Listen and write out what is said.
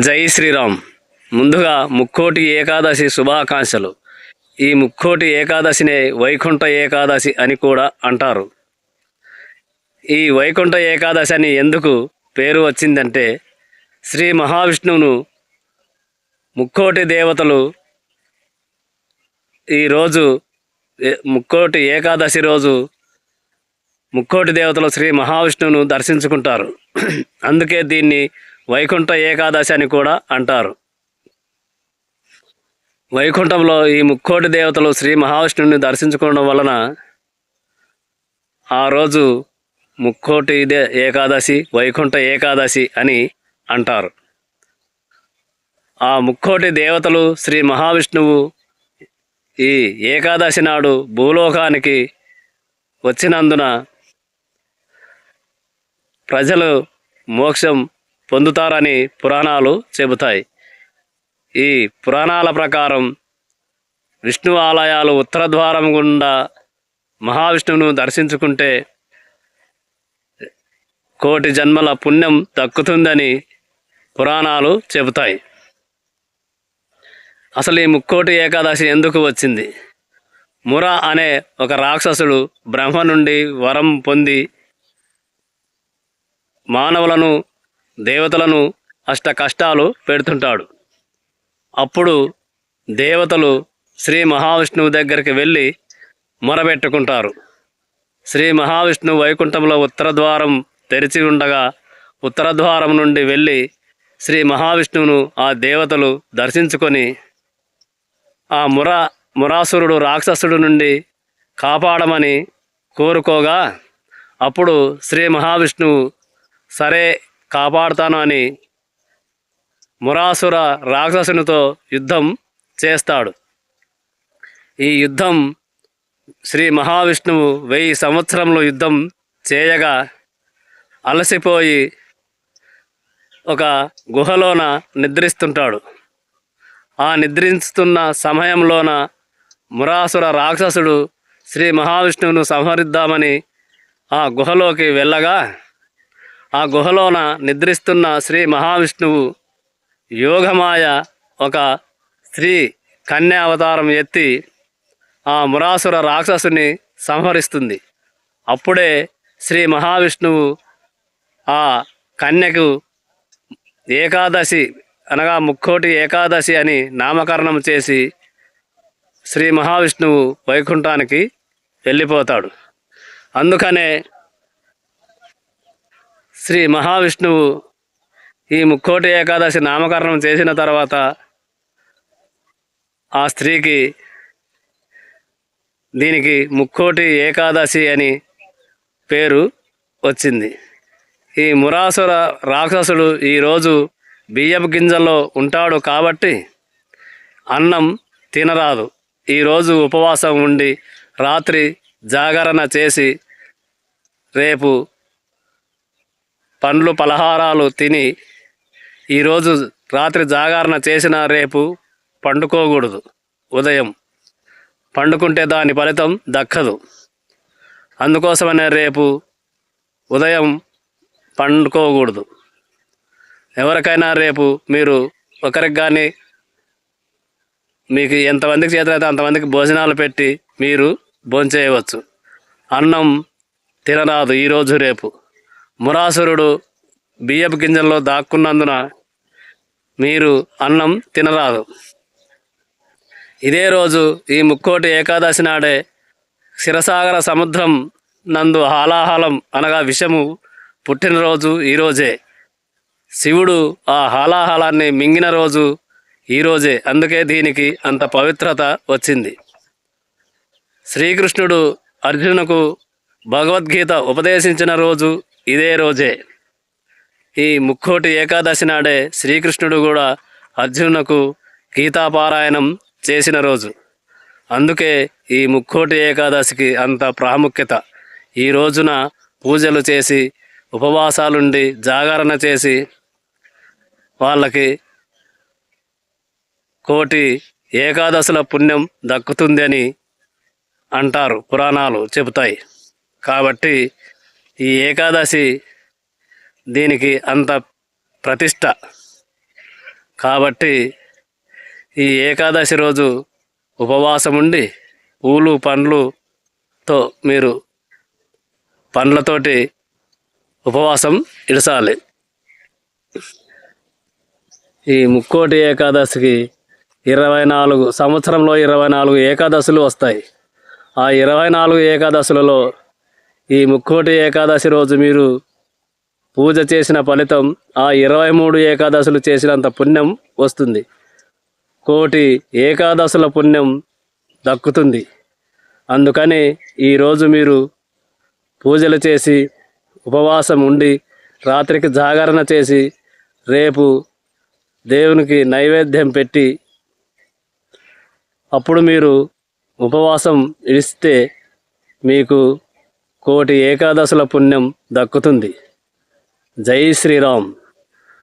జై శ్రీరామ్. ముందుగా ముక్కోటి ఏకాదశి శుభాకాంక్షలు. ఈ ముక్కోటి ఏకాదశినే వైకుంఠ ఏకాదశి అని కూడా అంటారు. ఈ వైకుంఠ ఏకాదశి అని ఎందుకు పేరు వచ్చిందంటే శ్రీ మహావిష్ణువును ముక్కోటి దేవతలు ఈరోజు ముక్కోటి ఏకాదశి రోజు ముక్కోటి దేవతలు శ్రీ మహావిష్ణువును దర్శించుకుంటారు. అందుకే దీన్ని వైకుంఠ ఏకాదశి అని కూడా అంటారు. వైకుంఠంలో ఈ ముక్కోటి దేవతలు శ్రీ మహావిష్ణువుని దర్శించుకోవడం వలన ఆ రోజు ముక్కోటి దే ఏకాదశి వైకుంఠ ఏకాదశి అని అంటారు. ఆ ముక్కోటి దేవతలు శ్రీ మహావిష్ణువు ఈ ఏకాదశి నాడు భూలోకానికి వచ్చినందున ప్రజలు మోక్షం పొందుతారని పురాణాలు చెబుతాయి. ఈ పురాణాల ప్రకారం విష్ణు ఆలయాలు ఉత్తర ద్వారం గుండా మహావిష్ణువును దర్శించుకుంటే కోటి జన్మల పుణ్యం దక్కుతుందని పురాణాలు చెబుతాయి. అసలు ఈ ముక్కోటి ఏకాదశి ఎందుకు వచ్చింది? ముర అనే ఒక రాక్షసుడు బ్రహ్మ నుండి వరం పొంది మానవులను దేవతలను అష్ట కష్టాలు పెడుతుంటాడు. అప్పుడు దేవతలు శ్రీ మహావిష్ణువు దగ్గరికి వెళ్ళి మొరబెట్టుకుంటారు శ్రీ మహావిష్ణువు వైకుంఠంలో ఉత్తర ద్వారం తెరిచి ఉండగా ఉత్తర ద్వారం నుండి వెళ్ళి శ్రీ మహావిష్ణువును ఆ దేవతలు దర్శించుకొని ఆ ముర మురాసురుడు రాక్షసుడు నుండి కాపాడమని కోరుకోగా అప్పుడు శ్రీ మహావిష్ణువు సరే కాపాడుతాను అని మురాసుర రాక్షసునితో యుద్ధం చేస్తాడు. ఈ యుద్ధం శ్రీ మహావిష్ణువు వెయ్యి సంవత్సరంలో యుద్ధం చేయగా అలసిపోయి ఒక గుహలోన నిద్రిస్తుంటాడు. ఆ నిద్రిస్తున్న సమయంలోన మురాసుర రాక్షసుడు శ్రీ మహావిష్ణువును సంహరిద్దామని ఆ గుహలోకి వెళ్ళగా ఆ గుహలోన నిద్రిస్తున్న శ్రీ మహావిష్ణువు యోగమాయ ఒక స్త్రీ కన్య అవతారం ఎత్తి ఆ మురాసుర రాక్షసుని సంహరిస్తుంది. అప్పుడే శ్రీ మహావిష్ణువు ఆ కన్యకు ఏకాదశి అనగా ముక్కోటి ఏకాదశి అని నామకరణం చేసి శ్రీ మహావిష్ణువు వైకుంఠానికి వెళ్ళిపోతాడు. అందుకనే శ్రీ మహావిష్ణువు ఈ ముక్కోటి ఏకాదశి నామకరణం చేసిన తర్వాత ఆ స్త్రీకి దీనికి ముక్కోటి ఏకాదశి అని పేరు వచ్చింది. ఈ మురాసుర రాక్షసుడు ఈరోజు బియ్యపు గింజల్లో ఉంటాడు కాబట్టి అన్నం తినరాదు. ఈరోజు ఉపవాసం ఉండి రాత్రి జాగరణ చేసి రేపు పండ్లు పలహారాలు తిని ఈరోజు రాత్రి జాగరణ చేసిన రేపు పండుకోకూడదు. ఉదయం పండుకుంటే దాని ఫలితం దక్కదు. అందుకోసమనే రేపు ఉదయం పండుకోకూడదు. ఎవరికైనా రేపు మీరు ఒకరికి కానీ మీకు ఎంతమందికి చేతనైతే అంతమందికి భోజనాలు పెట్టి మీరు భోంచేయవచ్చు. అన్నం తినరాదు ఈరోజు రేపు. మురాసురుడు బియ్యపు గింజల్లో దాక్కున్నందున మీరు అన్నం తినరాదు. ఇదే రోజు ఈ ముక్కోటి ఏకాదశి నాడే శిరసాగర సముద్రం నందు హాలాహలం అనగా విషము పుట్టినరోజు ఈరోజే శివుడు ఆ హాలాహలాన్ని మింగిన రోజు ఈరోజే అందుకే దీనికి అంత పవిత్రత వచ్చింది. శ్రీకృష్ణుడు అర్జునుకు భగవద్గీత ఉపదేశించిన రోజు ఇదే రోజే ఈ ముక్కోటి ఏకాదశి నాడే శ్రీకృష్ణుడు కూడా అర్జునుకు గీతాపారాయణం చేసిన రోజు. అందుకే ఈ ముక్కోటి ఏకాదశికి అంత ప్రాముఖ్యత. ఈ రోజున పూజలు చేసి ఉపవాసాలుండి జాగరణ చేసి వాళ్ళకి కోటి ఏకాదశుల పుణ్యం దక్కుతుంది అని అంటారు పురాణాలు చెబుతాయి. కాబట్టి ఈ ఏకాదశి దీనికి అంత ప్రతిష్ట. కాబట్టి ఈ ఏకాదశి రోజు ఉపవాసం ఉండి పూలు పండ్లుతో మీరు పండ్లతోటి ఉపవాసం ఇడసాలి ఈ ముక్కోటి ఏకాదశికి ఇరవై నాలుగు సంవత్సరంలో ఇరవై నాలుగు ఏకాదశులు వస్తాయి. ఆ ఇరవై నాలుగు ఏకాదశులలో ఈ ముక్కోటి ఏకాదశి రోజు మీరు పూజ చేసిన ఫలితం ఆ ఇరవై మూడు ఏకాదశులు చేసినంత పుణ్యం వస్తుంది. కోటి ఏకాదశుల పుణ్యం దక్కుతుంది. అందుకని ఈరోజు మీరు పూజలు చేసి ఉపవాసం ఉండి రాత్రికి జాగరణ చేసి రేపు దేవునికి నైవేద్యం పెట్టి అప్పుడు మీరు ఉపవాసం ఇస్తే మీకు కోటి ఏకాదశుల పుణ్యం దక్కుతుంది. జై శ్రీరామ్.